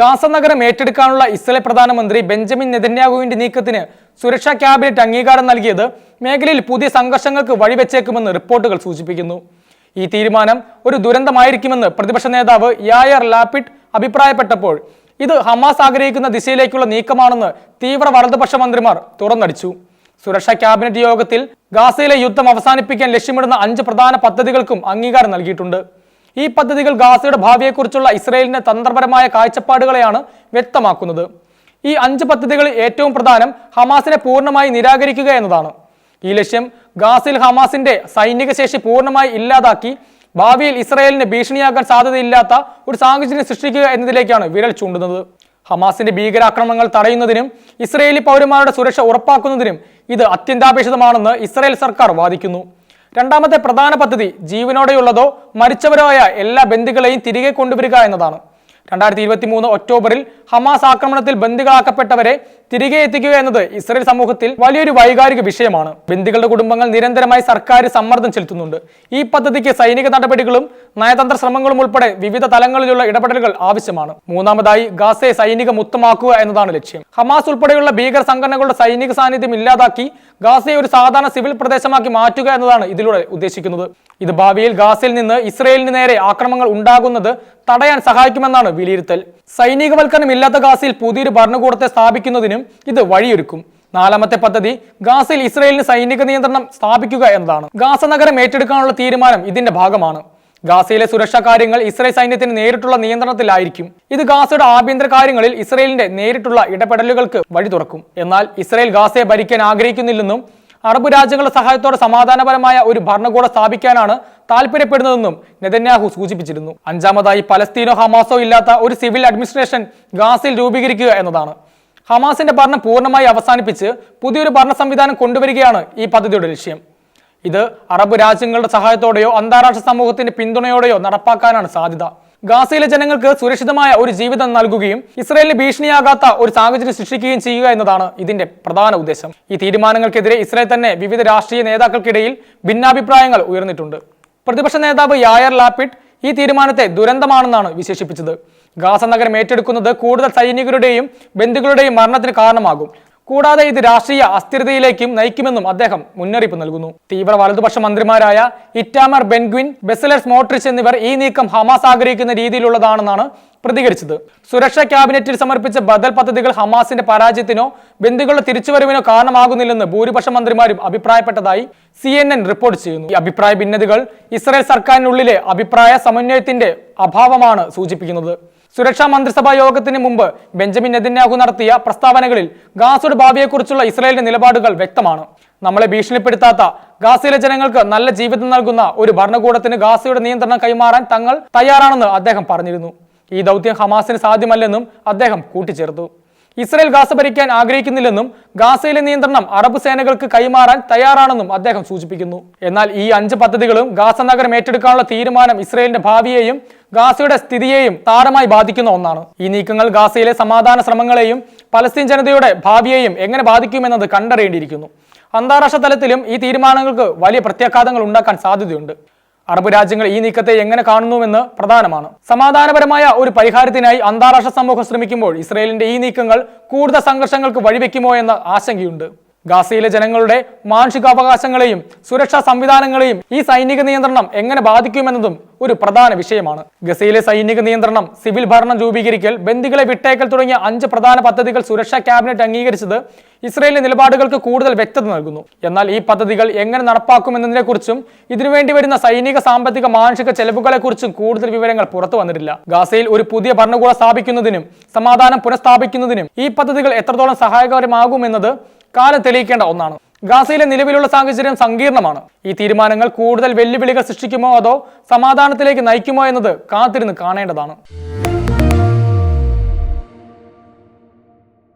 Gaza നഗരം ഏറ്റെടുക്കാനുള്ള Israel പ്രധാനമന്ത്രി Benjamin നെതന്യാഹുവിന്റെ നീക്കത്തിന് സുരക്ഷാ ക്യാബിനറ്റ് അംഗീകാരം നൽകിയത് മേഖലയിൽ പുതിയ സംഘർഷങ്ങൾക്ക് വഴിവെച്ചേക്കുമെന്ന് റിപ്പോർട്ടുകൾ സൂചിപ്പിക്കുന്നു. ഈ തീരുമാനം ഒരു ദുരന്തമായിരിക്കുമെന്ന് പ്രതിപക്ഷ നേതാവ് യായർ ലാപിഡ് അഭിപ്രായപ്പെട്ടപ്പോൾ ഇത് ഹമാസ് ആഗ്രഹിക്കുന്ന ദിശയിലേക്കുള്ള നീക്കമാണെന്ന് തീവ്ര വലതുപക്ഷ മന്ത്രിമാർ തുറന്നടിച്ചു. സുരക്ഷാ ക്യാബിനറ്റ് യോഗത്തിൽ ഗാസയിലെ യുദ്ധം അവസാനിപ്പിക്കാൻ ലക്ഷ്യമിടുന്ന അഞ്ച് പ്രധാന പദ്ധതികൾക്കും അംഗീകാരം നൽകിയിട്ടുണ്ട്. ഈ പദ്ധതികൾ ഗാസയുടെ ഭാവിയെക്കുറിച്ചുള്ള ഇസ്രയേലിന്റെ തന്ത്രപരമായ കാഴ്ചപ്പാടുകളെയാണ് വ്യക്തമാക്കുന്നത്. ഈ അഞ്ച് പദ്ധതികളിൽ ഏറ്റവും പ്രധാനം ഹമാസിനെ പൂർണമായി നിരാകരിക്കുക എന്നതാണ്. ഈ ലക്ഷ്യം ഗാസിൽ ഹമാസിന്റെ സൈനിക ശേഷി പൂർണമായി ഇല്ലാതാക്കി ഭാവിയിൽ ഇസ്രായേലിന് ഭീഷണിയാകാൻ സാധ്യതയില്ലാത്ത ഒരു സാഹചര്യം സൃഷ്ടിക്കുക എന്നതിലേക്കാണ് വിരൽ ചൂണ്ടുന്നത്. ഹമാസിന്റെ ഭീകരാക്രമണങ്ങൾ തടയുന്നതിനും ഇസ്രയേലി പൗരന്മാരുടെ സുരക്ഷ ഉറപ്പാക്കുന്നതിനും ഇത് അത്യന്താപേക്ഷിതമാണെന്ന് ഇസ്രായേൽ സർക്കാർ വാദിക്കുന്നു. രണ്ടാമത്തെ പ്രധാന പദ്ധതി ജീവനോടെയുള്ളതോ മരിച്ചവരോ ആയ എല്ലാ ബന്ധുക്കളെയും തിരികെ കൊണ്ടുവരിക എന്നതാണ്. രണ്ടായിരത്തി ഇരുപത്തി മൂന്ന് ഒക്ടോബറിൽ ഹമാസ് ആക്രമണത്തിൽ ബന്ദികളാക്കപ്പെട്ടവരെ തിരികെ എത്തിക്കുക എന്നത് ഇസ്രയേൽ സമൂഹത്തിൽ വലിയൊരു വൈകാരിക വിഷയമാണ്. ബന്ദികളുടെ കുടുംബങ്ങൾ നിരന്തരമായി സർക്കാർ സമ്മർദ്ദം ചെലുത്തുന്നുണ്ട്. ഈ പദ്ധതിക്ക് സൈനിക നടപടികളും നയതന്ത്ര ശ്രമങ്ങളും ഉൾപ്പെടെ വിവിധ തലങ്ങളിലുള്ള ഇടപെടലുകൾ ആവശ്യമാണ്. മൂന്നാമതായി ഗാസയെ സൈനിക മുക്തമാക്കുക എന്നതാണ് ലക്ഷ്യം. ഹമാസ് ഉൾപ്പെടെയുള്ള ഭീകര സംഘടനകളുടെ സൈനിക സാന്നിധ്യം ഇല്ലാതാക്കി ഗാസയെ ഒരു സാധാരണ സിവിൽ പ്രദേശമാക്കി മാറ്റുക എന്നതാണ് ഇതിലൂടെ ഉദ്ദേശിക്കുന്നത്. ഇത് ഭാവിയിൽ ഗാസയിൽ നിന്ന് ഇസ്രയേലിന് നേരെ ആക്രമണങ്ങൾ ഉണ്ടാകുന്നത് തടയാൻ സഹായിക്കുമെന്നാണ് വിലയിരുത്തൽ. സൈനികവൽക്കരണം ഇല്ലാത്ത ഗാസയിൽ പുതിയൊരു ഭരണകൂടത്തെ സ്ഥാപിക്കുന്നതിനും ഇത് വഴിയൊരുക്കും. നാലാമത്തെ പദ്ധതി ഗാസിൽ ഇസ്രയേലിന് സൈനിക നിയന്ത്രണം സ്ഥാപിക്കുക എന്നതാണ്. ഗാസ നഗരം ഏറ്റെടുക്കാനുള്ള തീരുമാനം ഇതിന്റെ ഭാഗമാണ്. ഗാസയിലെ സുരക്ഷാ കാര്യങ്ങൾ ഇസ്രയേൽ സൈന്യത്തിന് നേരിട്ടുള്ള നിയന്ത്രണത്തിലായിരിക്കും. ഇത് ഗാസയുടെ ആഭ്യന്തര കാര്യങ്ങളിൽ ഇസ്രയേലിന്റെ നേരിട്ടുള്ള ഇടപെടലുകൾക്ക് വഴി തുറക്കും എന്നാൽ ഇസ്രയേൽ ഗാസയെ ഭരിക്കാൻ ആഗ്രഹിക്കുന്നില്ലെന്നും അറബ് രാജ്യങ്ങളുടെ സഹായത്തോടെ സമാധാനപരമായ ഒരു ഭരണകൂടം സ്ഥാപിക്കാനാണ് താല്പര്യപ്പെടുന്നതെന്നും നെതന്യാഹു സൂചിപ്പിച്ചിരുന്നു. അഞ്ചാമതായി പലസ്തീനോ ഹമാസോ ഇല്ലാത്ത ഒരു സിവിൽ അഡ്മിനിസ്ട്രേഷൻ ഗാസിൽ രൂപീകരിക്കുക എന്നതാണ്. ഹമാസിന്റെ ഭരണം പൂർണമായി അവസാനിപ്പിച്ച് പുതിയൊരു ഭരണ സംവിധാനം കൊണ്ടുവരികയാണ് ഈ പദ്ധതിയുടെ ലക്ഷ്യം. ഇത് അറബ് രാജ്യങ്ങളുടെ സഹായത്തോടെയോ അന്താരാഷ്ട്ര സമൂഹത്തിന്റെ പിന്തുണയോടെയോ നടപ്പാക്കാനാണ് സാധ്യത. ഗാസയിലെ ജനങ്ങൾക്ക് സുരക്ഷിതമായ ഒരു ജീവിതം നൽകുകയും ഇസ്രയേലിന് ഭീഷണിയാകാത്ത ഒരു സാഹചര്യം സൃഷ്ടിക്കുകയും ചെയ്യുക എന്നതാണ് ഇതിന്റെ പ്രധാന ഉദ്ദേശം. ഈ തീരുമാനങ്ങൾക്കെതിരെ ഇസ്രയേൽ തന്നെ വിവിധ രാഷ്ട്രീയ നേതാക്കൾക്കിടയിൽ ഭിന്നാഭിപ്രായങ്ങൾ ഉയർന്നിട്ടുണ്ട്. പ്രതിപക്ഷ നേതാവ് യായർ ലാപ്പിഡ് ഈ തീരുമാനത്തെ ദുരന്തമാണെന്നാണ് വിശേഷിപ്പിച്ചത്. ഗാസ നഗരം ഏറ്റെടുക്കുന്നത് കൂടുതൽ സൈനികരുടെയും ബന്ധുക്കളുടെയും മരണത്തിന് കാരണമാകും. കൂടാതെ ഇത് രാഷ്ട്രീയ അസ്ഥിരതയിലേക്കും നയിക്കുമെന്നും അദ്ദേഹം മുന്നറിയിപ്പ് നൽകുന്നു. തീവ്ര വലതുപക്ഷ മന്ത്രിമാരായ ഇറ്റാമർ ബെൻഗ്വിൻ ബെസലർ സ്മോട്രിച്ച് എന്നിവർ ഈ നീക്കം ഹമാസ് ആഗ്രഹിക്കുന്ന രീതിയിലുള്ളതാണെന്നാണ് പ്രതികരിച്ചത്. സുരക്ഷാ ക്യാബിനറ്റിൽ സമർപ്പിച്ച ബദൽ പദ്ധതികൾ ഹമാസിന്റെ പരാജയത്തിനോ ബന്ധുക്കളുടെ തിരിച്ചുവരവിനോ കാരണമാകുന്നില്ലെന്ന് ഭൂരിപക്ഷ മന്ത്രിമാരും അഭിപ്രായപ്പെട്ടതായി സി എൻ എൻ റിപ്പോർട്ട് ചെയ്യുന്നു. ഈ അഭിപ്രായ ഭിന്നതകൾ ഇസ്രായേൽ സർക്കാരിനുള്ളിലെ അഭിപ്രായ സമന്വയത്തിന്റെ അഭാവമാണ് സൂചിപ്പിക്കുന്നത്. സുരക്ഷാ മന്ത്രിസഭാ യോഗത്തിന് മുമ്പ് ബെഞ്ചമിൻ നെതന്യാഹു നടത്തിയ പ്രസ്താവനകളിൽ ഗാസയുടെ ഭാവിയെക്കുറിച്ചുള്ള ഇസ്രായേലിന്റെ നിലപാടുകൾ വ്യക്തമാണ്. നമ്മളെ ഭീഷണിപ്പെടുത്താത്ത ഗാസയിലെ ജനങ്ങൾക്ക് നല്ല ജീവിതം നൽകുന്ന ഒരു ഭരണകൂടത്തിന് ഗാസയുടെ നിയന്ത്രണം കൈമാറാൻ തങ്ങൾ തയ്യാറാണെന്ന് അദ്ദേഹം പറഞ്ഞിരുന്നു. ഈ ദൗത്യം ഹമാസിന് സാധ്യമല്ലെന്നും അദ്ദേഹം കൂട്ടിച്ചേർത്തു. ഇസ്രയേൽ ഗാസ ഭരിക്കാൻ ആഗ്രഹിക്കുന്നില്ലെന്നും ഗാസയിലെ നിയന്ത്രണം അറബ് സേനകൾക്ക് കൈമാറാൻ തയ്യാറാണെന്നും അദ്ദേഹം സൂചിപ്പിക്കുന്നു. എന്നാൽ ഈ അഞ്ച് പദ്ധതികളും ഗാസ നഗരം ഏറ്റെടുക്കാനുള്ള തീരുമാനം ഇസ്രയേലിന്റെ ഭാവിയെയും ഗാസയുടെ സ്ഥിതിയെയും താരമായി ബാധിക്കുന്ന ഒന്നാണ്. ഈ നീക്കങ്ങൾ ഗാസയിലെ സമാധാന ശ്രമങ്ങളെയും പലസ്തീൻ ജനതയുടെ ഭാവിയെയും എങ്ങനെ ബാധിക്കുമെന്നത് കണ്ടറിയേണ്ടിയിരിക്കുന്നു. അന്താരാഷ്ട്ര തലത്തിലും ഈ തീരുമാനങ്ങൾക്ക് വലിയ പ്രത്യാഘാതങ്ങൾ ഉണ്ടാക്കാൻ സാധ്യതയുണ്ട്. അറബ് രാജ്യങ്ങൾ ഈ നീക്കത്തെ എങ്ങനെ കാണുന്നുവെന്ന് പ്രധാനമാണ്. സമാധാനപരമായ ഒരു പരിഹാരത്തിനായി അന്താരാഷ്ട്ര സമൂഹം ശ്രമിക്കുമ്പോൾ ഇസ്രയേലിന്റെ ഈ നീക്കങ്ങൾ കൂടുതൽ സംഘർഷങ്ങൾക്ക് വഴിവെക്കുമോ എന്ന ആശങ്കയുണ്ട്. ഗാസയിലെ ജനങ്ങളുടെ മാനുഷികാവകാശങ്ങളെയും സുരക്ഷാ സംവിധാനങ്ങളെയും ഈ സൈനിക നിയന്ത്രണം എങ്ങനെ ബാധിക്കുമെന്നതും ഒരു പ്രധാന വിഷയമാണ്. ഗസയിലെ സൈനിക നിയന്ത്രണം സിവിൽ ഭരണം രൂപീകരിക്കൽ ബന്ദികളെ വിട്ടേക്കൽ തുടങ്ങിയ അഞ്ച് പ്രധാന പദ്ധതികൾ സുരക്ഷാ ക്യാബിനറ്റ് അംഗീകരിച്ചത് ഇസ്രയേലിന്റെ നിലപാടുകൾക്ക് കൂടുതൽ വ്യക്തത നൽകുന്നു. എന്നാൽ ഈ പദ്ധതികൾ എങ്ങനെ നടപ്പാക്കുമെന്നതിനെക്കുറിച്ചും ഇതിനുവേണ്ടി വരുന്ന സൈനിക സാമ്പത്തിക മാനുഷിക ചെലവുകളെക്കുറിച്ചും കൂടുതൽ വിവരങ്ങൾ പുറത്തു വന്നിട്ടില്ല. ഗാസയിൽ ഒരു പുതിയ ഭരണകൂടം സ്ഥാപിക്കുന്നതിനും സമാധാനം പുനഃസ്ഥാപിക്കുന്നതിനും ഈ പദ്ധതികൾ എത്രത്തോളം സഹായകരമാകുമെന്നത് കാലം തെളിയിക്കേണ്ട ഒന്നാണ്. ഗാസയിലെ നിലവിലുള്ള സാഹചര്യം സങ്കീർണമാണ്. ഈ തീരുമാനങ്ങൾ കൂടുതൽ വെല്ലുവിളികൾ സൃഷ്ടിക്കുമോ അതോ സമാധാനത്തിലേക്ക് നയിക്കുമോ എന്നത് കാത്തിരുന്ന് കാണേണ്ടതാണ്.